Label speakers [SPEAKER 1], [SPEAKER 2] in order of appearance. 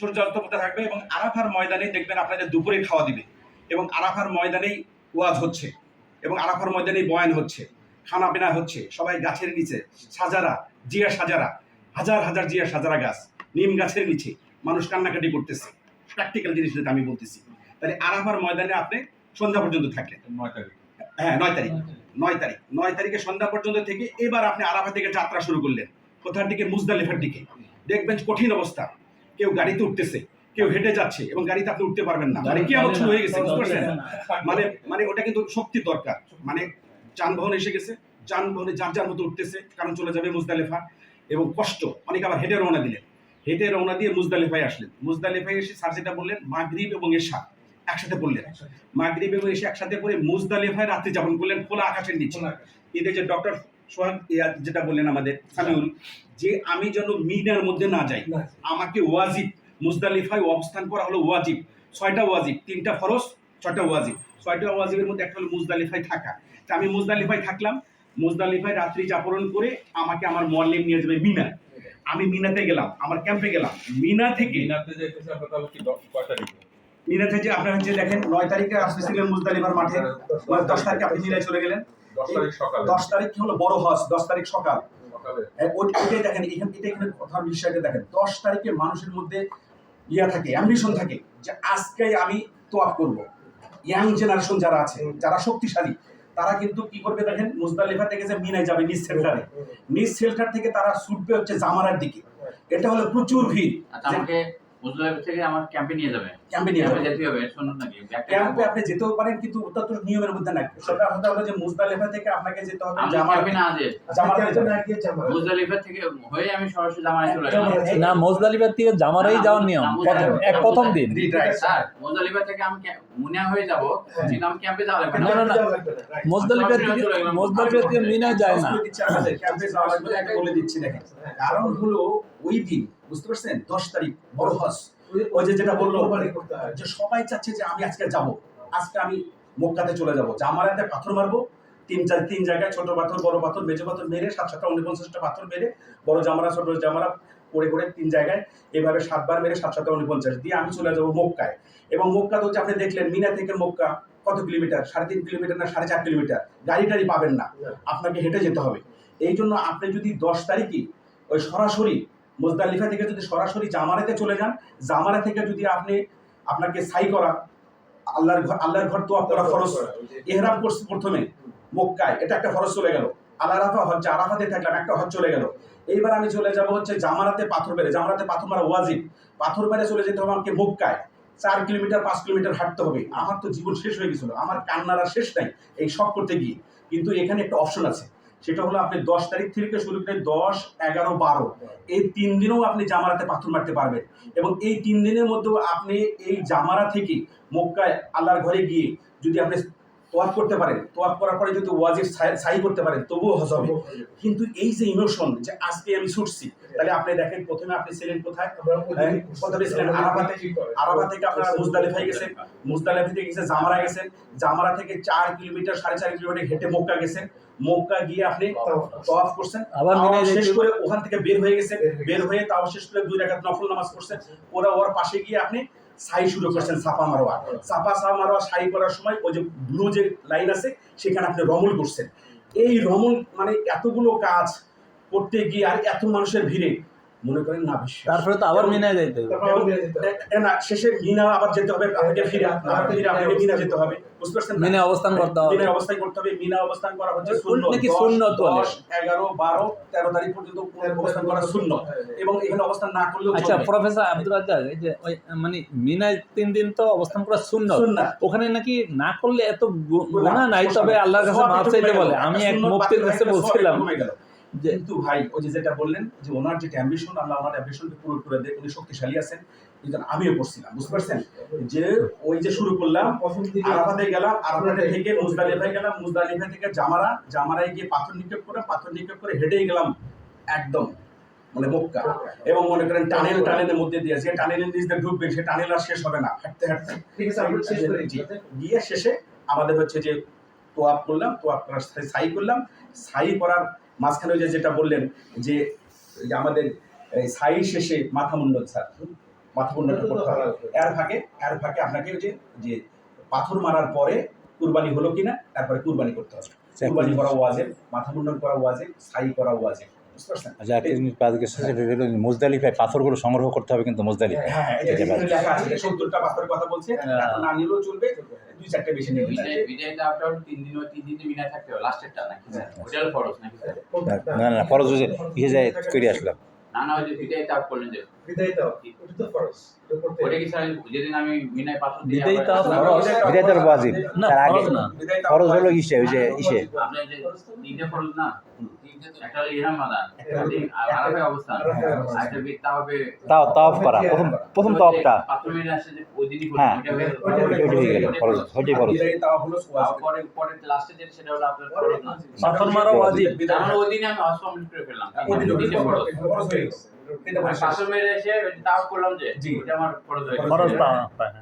[SPEAKER 1] সূর্যাস্ত পথে থাকবে এবং আরাফার ময়দানে দেখবেন আপনাদের দুপুরে খাওয়া দিবে এবং আরাফার ময়দানেই ওয়াজ হচ্ছে এবং আরাফার ময়দানেই বয়ান হচ্ছে খানা পিনা হচ্ছে সবাই গাছের নিচে সাজারা জিয়া সাজারা হাজার হাজার জিয়া সাজারা গাছ নিম গাছের নিচে মানুষ কান্নাকাটি করতেছে। প্র্যাকটিক্যাল জিনিস যেটা আমি বলতেছি। তাহলে আরাফার ময়দানে আপনি সন্ধ্যা পর্যন্ত থাকলেন।
[SPEAKER 2] নয় তারিখ।
[SPEAKER 1] হ্যাঁ নয় তারিখ। নয় তারিখ। নয় তারিখে সন্ধ্যা পর্যন্ত থেকে এবার আপনি আরাফা থেকে যাত্রা শুরু করলেন। কোথার দিকে? মুজদালিফার দিকে। দেখবেন কঠিন অবস্থা। কেউ গাড়িতে উঠতেছে কেউ হেঁটে যাচ্ছে এবং গাড়িতে আপনি উঠতে পারবেন না। মানে কি আমার শুরু হয়ে গেছে মানে মানে ওটা কিন্তু শক্তির দরকার। মানে যানবাহন এসে গেছে যানবাহনে যার যার মতো উঠতেছে কারণ চলে যাবে মুজদালেফা এবং কষ্ট। অনেকে আবার হেঁটে রওনা দিলেন। হেঁটে রওনা দিয়ে মুজদালেফায় আসলেন। মুজদালেফায় এসে স্যার যেটা বললেন মাগরিব এবং এশা একসাথে পড়লেন মাগরিব এবং এসে একসাথে পড়ে মুজদালেফায় রাত্রি যাপন করলেন খোলা আকাশের নিচে। এই যে ডক্টর সোহাগ যেটা বললেন আমাদের সামিউল যে আমি যেন মিনার মধ্যে না যাই আমাকে ওয়াজিব মুজদালিফায় অবস্থান করা হলো ওয়াজিব। ছয়টা ওয়াজিব তিনটা ফরজ ছয়টা ওয়াজিব। ছয়টা ওয়াজিবের মধ্যে একটা হলো মুজদালিফায় থাকা। তা আমি মুজদালিফায় থাকলাম মুজদালিফায় রাত্রি যাপন করে আমাকে আমার মল্লিম নিয়ে যাবে মিনা। আমি মিনাতে গেলাম আমার ক্যাম্পে গেলাম। মিনা থেকে
[SPEAKER 2] মিনাতে
[SPEAKER 1] মিনা থেকে আপনার হচ্ছে দেখেন নয় তারিখে আসতেছিলেন মুজদালিফার মাঠে। দশ তারিখে আপনি মিনায় চলে গেলেন।
[SPEAKER 2] দশ তারিখ
[SPEAKER 1] কি হলো? বড় হজ দশ তারিখ সকাল।
[SPEAKER 2] সকালে।
[SPEAKER 1] ওই- ওইটাই দেখেন এখানে এটা এখানে কথার বিষয়টা দেখেন। দশ তারিখে মানুষের মধ্যে ইয়া থাকে অ্যাম্বিশন থাকে যে আজকে আমি তোয়াপ করব। ইয়াং জেনারেশন যারা আছে যারা শক্তিশালী তারা কিন্তু কি করবে দেখেন? মুজদালিফা থেকে যে মিনায় যাবে নিজ সেল্টারে নিজ সেল্টার থেকে তারা ছুটবে হচ্ছে জামারার দিকে। এটা হলো প্রচুর ভিড়।
[SPEAKER 3] আচ্ছা থেকে আমার ক্যাম্পে নিয়ে যাবে।
[SPEAKER 1] ক্যাম্পে নিয়ে যাবে?
[SPEAKER 3] যেতে হবে শুনুন নাকি
[SPEAKER 1] ক্যাম্পে আপনি যেতেও পারেন কিন্তু ওটা তো নিয়মের মধ্যে না। সেটা হতে হবে যে মুজদালিফা থেকে আপনাকে যেতে হবে
[SPEAKER 3] আমি ক্যাম্পে না যে।
[SPEAKER 1] জামারাতে যাবে।
[SPEAKER 3] মুজলাইফা থেকে হয়ে আমি সরাসরি চলে
[SPEAKER 4] না থেকে জামারাই যাওয়ার নিয়ম। প্রথম এক প্রথম দিন.
[SPEAKER 3] স্যার মুজলাইফা থেকে আমি হয়ে যাব কিন্তু আমি ক্যাম্পে যাওয়া লাগবে
[SPEAKER 4] না, না, না। মোজদালিফার থেকে মোজদালিফার থেকে মিনা যায় না।
[SPEAKER 1] আপনাদের, ক্যাম্পে যাওয়া লাগবে একটা বলে দিচ্ছি দেখেন। কারণ হলো ওই দিন বুঝতে পারছেন? দশ তারিখ, বড় হজ। ওই যে যেটা বলল, যে সবাই চাচ্ছে যে আমি আজকে যাব। আজকে আমি মক্কাতে চলে যাব। জামারাতে পাথর মারবো। তিন চার তিন জায়গায় ছোট পাথর, বড় পাথর, মেজো পাথর মেরে, সাত সাতটা উনপঞ্চাশটা পাথর মেরে, বড় জামারা, ছোট জামারা করে করে তিন জায়গায় এভাবে সাতবার মেরে সাত সাতটা উনপঞ্চাশ দিয়ে আমি চলে যাব মক্কায়। এবং মক্কা তো হচ্ছে আপনি দেখলেন, মিনা থেকে মক্কা কত কিলোমিটার? সাড়ে তিন কিলোমিটার না সাড়ে চার কিলোমিটার? গাড়ি টাড়ি পাবেন না। আপনাকে হেঁটে যেতে হবে। এই জন্য আপনি যদি দশ তারিখে ওই সরাসরি মুজদালিফা থেকে যদি সরাসরি জামারাতে চলে যান জামারা থেকে যদি আপনি আপনাকে সাই করা আল্লাহর ঘর আল্লাহর ঘর তো আপনারা ফরজ। এহরাম করছে প্রথমে মক্কায় এটা একটা ফরজ চলে গেল। আল্লাহ রাফা হজ আরাফাতে থাকলাম একটা হজ চলে গেল। এইবার আমি চলে যাব হচ্ছে জামারাতে পাথর মেরে জামারাতে পাথর মারা ওয়াজিব। পাথর মেরে চলে যেতে হবে আমাকে মক্কায়। চার কিলোমিটার পাঁচ কিলোমিটার হাঁটতে হবে। আমার তো জীবন শেষ হয়ে গেছিল আমার কান্নার শেষ নাই এই সব করতে গিয়ে। কিন্তু এখানে একটা অপশন আছে। সেটা হলো আপনি দশ তারিখ থেকে শুরু করে দশ, এগারো, বারো। এই তিন দিনেও আপনি জামারাতে পাথর মারতে পারবেন। এবং এই তিন দিনের মধ্যেও আপনি এই জামারা থেকে মক্কায় আল্লাহর ঘরে গিয়ে যদি আপনি তোয়াপ করতে পারেন। তোয়াপ করার পরে যদি ওয়াজিব সাই- করতে পারেন তবুও হজ হবে। কিন্তু এই যে ইমোশন যে আজকে আমি ছুটছি তাহলে আপনি দেখেন প্রথমে আপনি ছিলেন কোথায়? হ্যাঁ, প্রথমে ছিলেন আরাফাতে। আরাফা থেকে আপনারা মুজদালিফায় গেছেন। মুজদালিফা থেকে গেছে জামারা গেছেন। জামারা থেকে চার কিলোমিটার সাড়ে চার কিলোমিটার হেঁটে মক্কা গেছেন। মক্কা গিয়ে আপনি তওয়াফ করছেন।
[SPEAKER 4] আবার
[SPEAKER 1] শেষ করে ওখান থেকে বের হয়ে গেছেন। বের হয়ে তাও শেষ করে দুই রাকাত নফল নামাজ পড়ছেন। ওরা ওর পাশে গিয়ে আপনি সাই শুরু করছেন সাপা মারোয়া। সাপা সা মারোয়া সাই করার সময় ওই যে ব্লু যে লাইন আছে, সেখানে আপনি রমল করছেন। এই রমল মানে এতগুলো কাজ করতে গিয়ে আর এত মানুষের ভিড়ে মনে করেন না বিশ্বাস।
[SPEAKER 4] তারপরে তো আবার মিনায় যাইতে হবে।
[SPEAKER 1] না শেষে মিনা আবার যেতে হবে আপনাকে ফিরে আবার ফিরে আপনাকে মিনা যেতে হবে। বুঝতে পারছেন না?
[SPEAKER 4] মিনায় অবস্থান করতে হবে।
[SPEAKER 1] মিনায় অবস্থান করতে হবে। মিনা অবস্থান করা হচ্ছে শূন্য।
[SPEAKER 4] নাকি বলে।
[SPEAKER 1] দশ এগারো বারো তেরো তারিখ পর্যন্ত অবস্থান করা শূন্য। এবং এখানে অবস্থান না করলেও
[SPEAKER 4] আচ্ছা প্রফেসর আব্দুল রাজ্জাক এই যে ওই মানে মিনায় তিন দিন তো অবস্থান করা শূন্য। ওখানে নাকি না করলে এত গুনাহ নাই তবে আল্লাহর কাছে মাফ চাইতে বলে। আমি এক মুফতির কাছে
[SPEAKER 1] হয়ে
[SPEAKER 4] বলছিলাম। যে
[SPEAKER 1] কিন্তু ভাই ওই যে যেটা বললেন যে ওনার যে অ্যাম্বিশন আল্লাহ ওনার অ্যাম্বিশনকে পূরণ করে দেয় উনি শক্তিশালী আছেন কিন্তু আমিও বুঝতে পারছেন? যে ওই যে শুরু করলাম আরাফাতে গেলাম আরাফাতে থেকে মুজদালিফায় গেলাম মুজদালিফা থেকে জামারা জামারায় গিয়ে পাথর নিক্ষেপ পাথর নিক্ষেপ করে হেঁটেই গেলাম একদম মানে মক্কা। এবং মনে করেন টানেল টানেলের মধ্যে দিয়ে যে টানেলের নিচ দিয়ে ঢুকবেন সে টানেল আর শেষ হবে না হাঁটতে হাঁটতে। গিয়ে শেষে আমাদের হচ্ছে যে তোয়াপ করলাম তোয়াপ করার সাই করলাম সাই করার মাঝখানে ওই যে যেটা বললেন যে আমাদের সাই শেষে মাথা মুন্ডন স্যার মাথা মুন্ডন করতে হবে। এর ফাঁকে এর ফাঁকে আপনাকে ওই যে যে পাথর মারার পরে কুরবানি হলো কিনা তারপরে কুরবানি করতে হবে। কুরবানি করা ওয়াজে মাথা মুন্ডন করা ওয়াজে সাই করা ওয়াজে
[SPEAKER 5] আচ্ছা একটা জিনিস বাদকে মুজদালিফায় পাথরগুলো সংগ্রহ করতে হবে কিন্তু মুজদালিফায়
[SPEAKER 1] হ্যাঁ আছে সত্তরটা পাথরের কথা বলছে
[SPEAKER 4] হ্যাঁ।
[SPEAKER 1] না নিলেও চলবে দুই চারটে বেশি নিয়ে
[SPEAKER 3] বিদায়টা আপনার তিন দিন তিন দিন বিদায় থাকতে হবে লাস্টেরটা নাকি? স্যার ফরজ নাকি?
[SPEAKER 5] না না ফরজ হচ্ছে ইয়ে যায় করে আসলাম।
[SPEAKER 3] না না ওই যে বিদায় তাপ করলেন যে ওটা কি স্যার যেদিন আমি বিনয় পাথর দিয়ে
[SPEAKER 4] বিদায় তাপ ফরজ।
[SPEAKER 5] বিদায় তোর ওয়াজিব তার আগে
[SPEAKER 4] ফরজ না।
[SPEAKER 1] বিদায় তাও-
[SPEAKER 5] ফরজ হলো ইসে ওই যে ইসে।
[SPEAKER 3] তিনটে ফরজ না? একটা হলো ইহরাম বাঁধা আরাফে অবস্থান আর একটা বিত্তা হবে
[SPEAKER 5] তাও তাওয়াফ করা। প্রথম প্রথম তাওয়াফটা।
[SPEAKER 3] পাথর মেরে আসছে যে ওই দিনই
[SPEAKER 5] হ্যাঁ,
[SPEAKER 3] ওইটা হয়ে
[SPEAKER 5] গেল। ফরজ ওইটাই ফরজ।
[SPEAKER 1] বিদায় তাও হলো ওয়াজিব।
[SPEAKER 3] পরে পরে লাস্টে যেটা সেটা হলো আপনার ফরজ না।
[SPEAKER 4] পাথর মারা ওয়াজিব।
[SPEAKER 3] ওই দিনে আমি হজ কমপ্লিট করে ফেললাম।
[SPEAKER 1] ওই দিনে
[SPEAKER 3] ফরজ।
[SPEAKER 1] ফরজ হয়ে গেছে। তিনটা
[SPEAKER 3] আর
[SPEAKER 1] ফরজ শেষ।
[SPEAKER 3] মেরে এসে তাও করলাম যে
[SPEAKER 1] জি।
[SPEAKER 3] এটা আমার খরচ হয়ে গেছে
[SPEAKER 4] পাওয়া হ্যাঁ